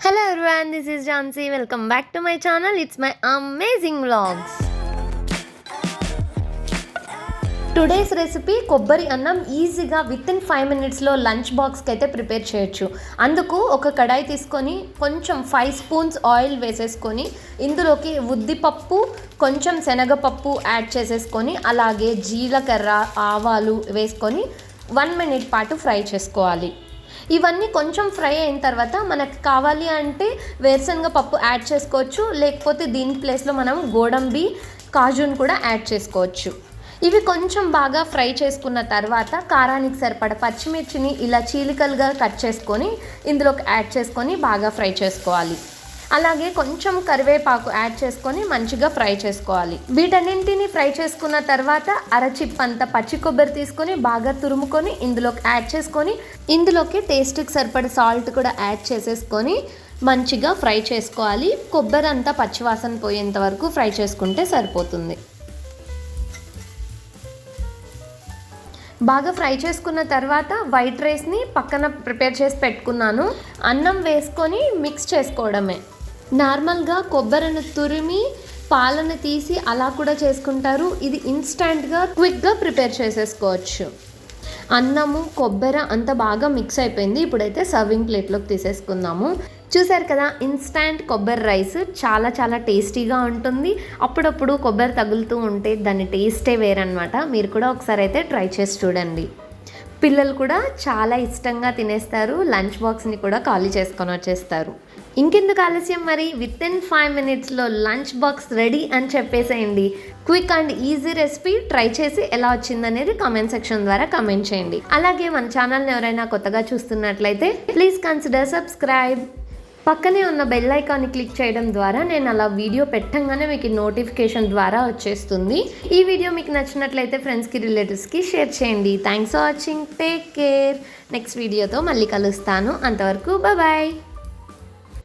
Hello everyone this is Jhansi welcome back to my channel it's my amazing vlogs today's recipe కొబ్బరి అన్నం ఈజీగా within five మినిట్స్లో lunch బాక్స్కి అయితే prepare చేయొచ్చు. అందుకు ఒక కడాయి తీసుకొని కొంచెం ఫైవ్ స్పూన్స్ ఆయిల్ వేసేసుకొని ఇందులోకి ఉద్దిపప్పు కొంచెం శనగపప్పు యాడ్ చేసేసుకొని అలాగే జీలకర్ర ఆవాలు వేసుకొని వన్ మినిట్ పాటు ఫ్రై చేసుకోవాలి. ఇవన్నీ కొంచెం ఫ్రై అయిన తర్వాత మనకు కావాలి అంటే వేరుశనగ పప్పు యాడ్ చేసుకోవచ్చు. లేకపోతే దీని ప్లేస్లో మనం గోడంబి కాజును కూడా యాడ్ చేసుకోవచ్చు. ఇవి కొంచెం బాగా ఫ్రై చేసుకున్న తర్వాత కారానికి సరిపడ పచ్చిమిర్చిని ఇలా చీలికలుగా కట్ చేసుకొని ఇందులోకి యాడ్ చేసుకొని బాగా ఫ్రై చేసుకోవాలి. అలాగే కొంచెం కరివేపాకు యాడ్ చేసుకొని మంచిగా ఫ్రై చేసుకోవాలి. వీటన్నింటిని ఫ్రై చేసుకున్న తర్వాత అరచిప్పంత పచ్చి కొబ్బరి తీసుకొని బాగా తురుముకొని ఇందులోకి యాడ్ చేసుకొని ఇందులోకి టేస్ట్కి సరిపడ సాల్ట్ కూడా యాడ్ చేసేసుకొని మంచిగా ఫ్రై చేసుకోవాలి. కొబ్బరి అంతా పచ్చివాసన పోయేంత వరకు ఫ్రై చేసుకుంటే సరిపోతుంది. బాగా ఫ్రై చేసుకున్న తర్వాత వైట్ రైస్ని పక్కన ప్రిపేర్ చేసి పెట్టుకున్నాను. అన్నం వేసుకొని మిక్స్ చేసుకోవడమే. నార్మల్గా కొబ్బరిని తురిమి పాలను తీసి అలా కూడా చేసుకుంటారు. ఇది ఇన్స్టంట్గా క్విక్గా ప్రిపేర్ చేసేసుకోవచ్చు. అన్నము కొబ్బరి అంత బాగా మిక్స్ అయిపోయింది. ఇప్పుడైతే సర్వింగ్ ప్లేట్లోకి తీసేసుకుందాము. చూసారు కదా ఇన్స్టాంట్ కొబ్బరి రైస్ చాలా చాలా టేస్టీగా ఉంటుంది. అప్పుడప్పుడు కొబ్బరి తగులుతూ ఉంటే దాని టేస్టే వేరనమాట మీరు కూడా ఒకసారి అయితే ట్రై చేసి చూడండి. పిల్లలు కూడా చాలా ఇష్టంగా తినేస్తారు. లంచ్ బాక్స్ని కూడా ఖాళీ చేసుకొని వచ్చేస్తారు. ఇంకెందుకు ఆలస్యం మరి? విత్ ఇన్ ఫైవ్ మినిట్స్లో లంచ్ బాక్స్ రెడీ అని చెప్పేసేయండి. Quick and easy recipe try చేసి ఎలా వచ్చిందనేది కామెంట్ సెక్షన్ ద్వారా కామెంట్ చేయండి. అలాగే మన ఛానల్ని ఎవరైనా కొత్తగా చూస్తున్నట్లయితే ప్లీజ్ కన్సిడర్ సబ్స్క్రైబ్ పక్కనే ఉన్న బెల్ ఐకాన్ని క్లిక్ చేయడం ద్వారా నేను అలా వీడియో పెట్టంగానే మీకు నోటిఫికేషన్ ద్వారా వచ్చేస్తుంది. ఈ వీడియో మీకు నచ్చినట్లయితే ఫ్రెండ్స్కి రిలేటివ్స్కి షేర్ చేయండి. Thanks for watching take care next వీడియోతో మళ్ళీ కలుస్తాను. అంతవరకు బాయ్